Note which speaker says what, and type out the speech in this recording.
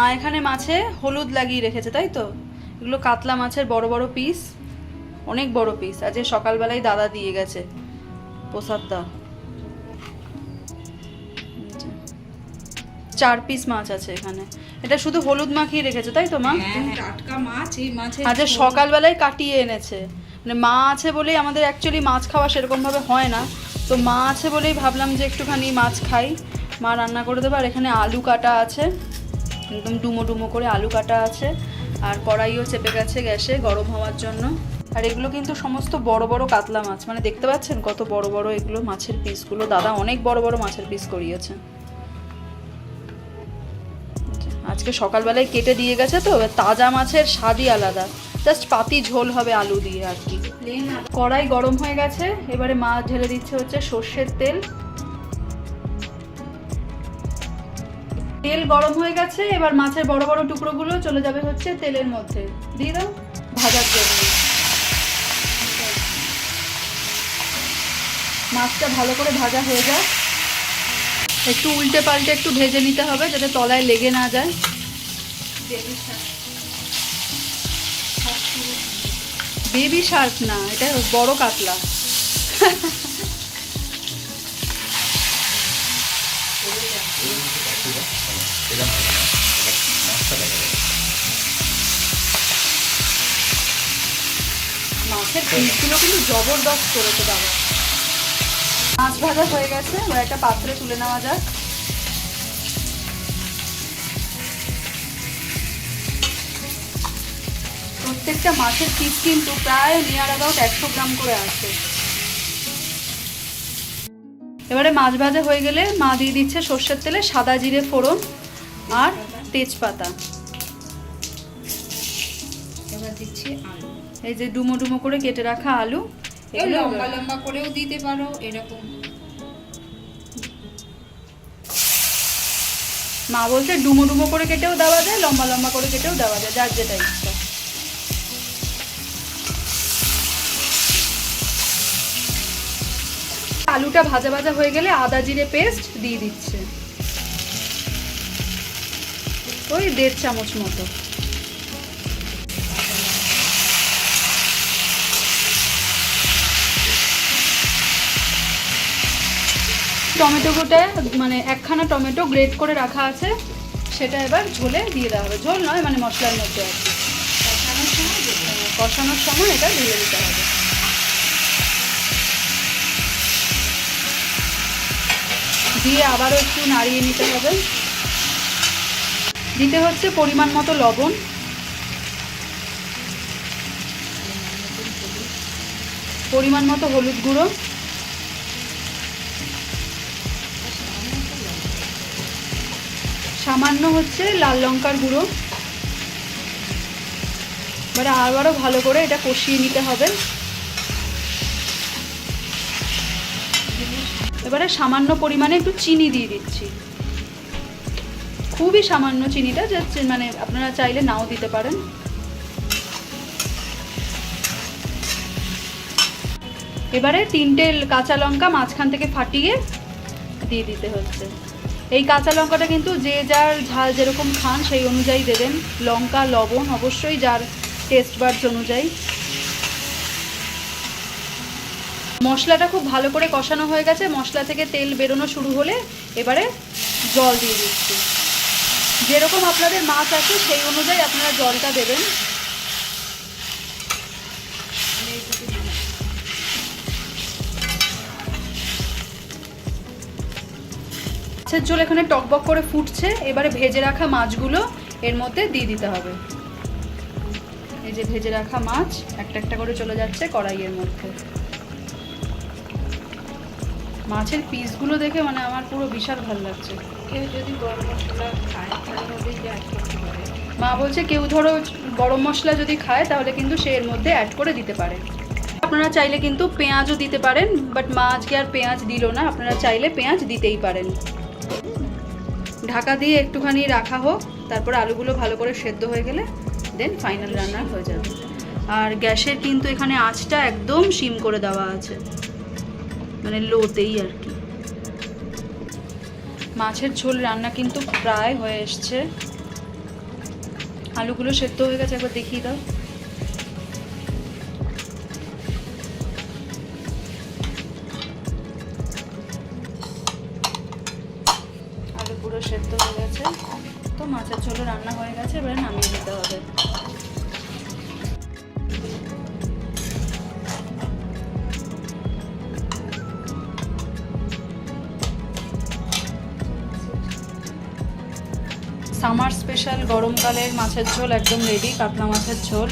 Speaker 1: মা এখানে মাছে হলুদ লাগিয়ে রেখেছে তাই তো? এগুলো কাতলা মাছের বড় বড় পিস অনেক বড় পিস আজকে সকালবেলায় দাদা দিয়ে গেছে প্রসাদদা চার পিস মাছ আছে এখানে। এটা শুধু হলুদ মাখিয়ে রেখেছে তাই তো মা?
Speaker 2: টাটকা মাছ এই
Speaker 1: আজকে সকালবেলায় কাটিয়ে এনেছে। মানে মা আছে বলেই আমাদের অ্যাকচুয়ালি মাছ খাওয়া সেরকমভাবে হয় না। তো মা আছে বলেই ভাবলাম যে একটুখানি মাছ খাই। মা রান্না করে দেবে আর এখানে আলু কাটা আছে। একদম ডুমো ডুমো করে আলু কাটা আছে আর কড়াইও চেপে গেছে গ্যাসে গরম হওয়ার জন্য। আর এগুলো কিন্তু সমস্ত বড় বড় কাতলা মাছ। মানে দেখতে পাচ্ছেন কত বড় বড় এগুলো মাছের পিসগুলো? দাদা অনেক বড় বড় মাছের পিস করিয়েছে। আজকে সকালবেলায় কেটে দিয়ে গেছে তো তাজা মাছের স্বাদই আলাদা। জাস্ট পাতি ঝোল হবে আলু দিয়ে আর কি। কড়াই গরম হয়ে গেছে, এবারে মাছ ঢেলে দিচ্ছে হচ্ছে সর্ষের তেল। তেল গরম হয়ে গেছে এবার মাছের বড় বড় টুকরোগুলো চলে যাবে হচ্ছে তেলের মধ্যে। দিয়ে দাও ভাজার জন্য। মাছটা ভালো করে ভাজা হয়ে যায় একটু উল্টে পাল্টে একটু ভেজে নিতে হবে যাতে তলায় লেগে না যায়।
Speaker 2: বেবি
Speaker 1: শার্ক না এটা বড় কাতলা। মাছের পিসগুলো কিন্তু জবরদস্ত করেছে মাছ ভাজা হয়ে গেছে একটা পাত্রে তুলে নেওয়া যাক। প্রত্যেকটা মাছের পিস কিন্তু প্রায় নিয়ার অ্যাবাউট একশো গ্রাম করে আছে। এবারে মাছ ভাজা হয়ে গেলে মা দিয়ে দিচ্ছে সর্ষের তেলে সাদা জিরে ফোড়ন। আর তেজপাতা।
Speaker 2: এবার দিচ্ছি আলু।
Speaker 1: এই যে ডুমো ডুমো করে কেটে রাখা আলু এগুলো
Speaker 2: লম্বা লম্বা করেও দিতে পারো এরকম।
Speaker 1: মা বলছে ডুমো ডুমো করে কেটেও দেওয়া যায় লম্বা লম্বা করে কেটেও দেওয়া যায় যার যেটা ইচ্ছা। আলুটা ভাজা ভাজা হয়ে গেলে আদা জিরে পেস্ট দিয়ে দিচ্ছে। ওই দেড় চামচ মতো। টমেটো গোটা মানে একখানা টমেটো গ্রেট করে রাখা আছে, সেটা এবার ঝোলে দিয়ে দেওয়া হবে। ঝোল নয় মানে মশলার মধ্যে আর কি।
Speaker 2: কষানোর সময়
Speaker 1: এটা ঢেলে দিতে হবে। দিয়ে আবারও একটু নাড়িয়ে নিতে হবে। দিতে হচ্ছে পরিমাণ মতো লবণ। পরিমাণ মতো হলুদ গুঁড়ো। সামান্য হচ্ছে লাল লঙ্কার গুঁড়ো। এবারে আবারও ভালো করে এটা কষিয়ে নিতে হবে। এবারে সামান্য পরিমাণে একটু চিনি দিয়ে দিচ্ছি। খুবই সামান্য চিনিটা যাচ্ছে মানে আপনারা চাইলে নাও দিতে পারেন। এবারে তিনটে কাঁচা লঙ্কা মাঝখান থেকে ফাটিয়ে দিয়ে দিতে হচ্ছে। এই কাঁচা লঙ্কাটা কিন্তু যে যার ঝাল যেরকম খান সেই অনুযায়ী দেবেন। লঙ্কা, লবণ অবশ্যই যার টেস্ট বার্ডস অনুযায়ী। মশলাটা খুব ভালো করে কষানো হয়ে গেছে। মশলা থেকে তেল বেরোনো শুরু হলে এবারে জল দিয়ে দিচ্ছি। যেরকম আপনাদের মাছ আছে, সেই অনুযায়ী আপনারা জলটা দেবেন। মাছের ঝোল এখানে টকবক করে ফুটছে। এবারে ভেজে রাখা মাছগুলো এর মধ্যে দিয়ে দিতে হবে। এই যে ভেজে রাখা মাছ, একটা একটা করে চলে যাচ্ছে কড়াইয়ের মধ্যে। মাছের পিসগুলো দেখে মানে আমার পুরো বিশাল ভালো লাগছে। মা বলছে, কেউ ধরো গরম মশলা যদি খায়, তাহলে কিন্তু সে এর মধ্যে অ্যাড করে দিতে পারে। আপনারা চাইলে কিন্তু পেঁয়াজও দিতে পারেন বাট মা আজকে আর পেঁয়াজ দিল না। আপনারা চাইলে পেঁয়াজ দিতেই পারেন। ঢাকা দিয়ে একটুখানি রাখা হোক, তারপর আলুগুলো ভালো করে সেদ্ধ হয়ে গেলে দেন ফাইনাল রান্না হয়ে যাবে। আর গ্যাসের কিন্তু এখানে আঁচটা একদম সিম করে দেওয়া আছে। মানে লোতেই আর কি। মাছের ঝোল রান্না কিন্তু প্রায় হয়ে এসছে। আলুগুলো সেদ্ধ হয়ে গেছে, একবার দেখিয়ে দাও। আলু পুরো সেদ্ধ হয়ে গেছে। তো মাছের ঝোলও রান্না হয়ে গেছে, এবারে নামিয়ে দিতে হবে। সামার স্পেশাল গরমকালের মাছের ঝোল একদম রেডি কাতলা মাছের ঝোল।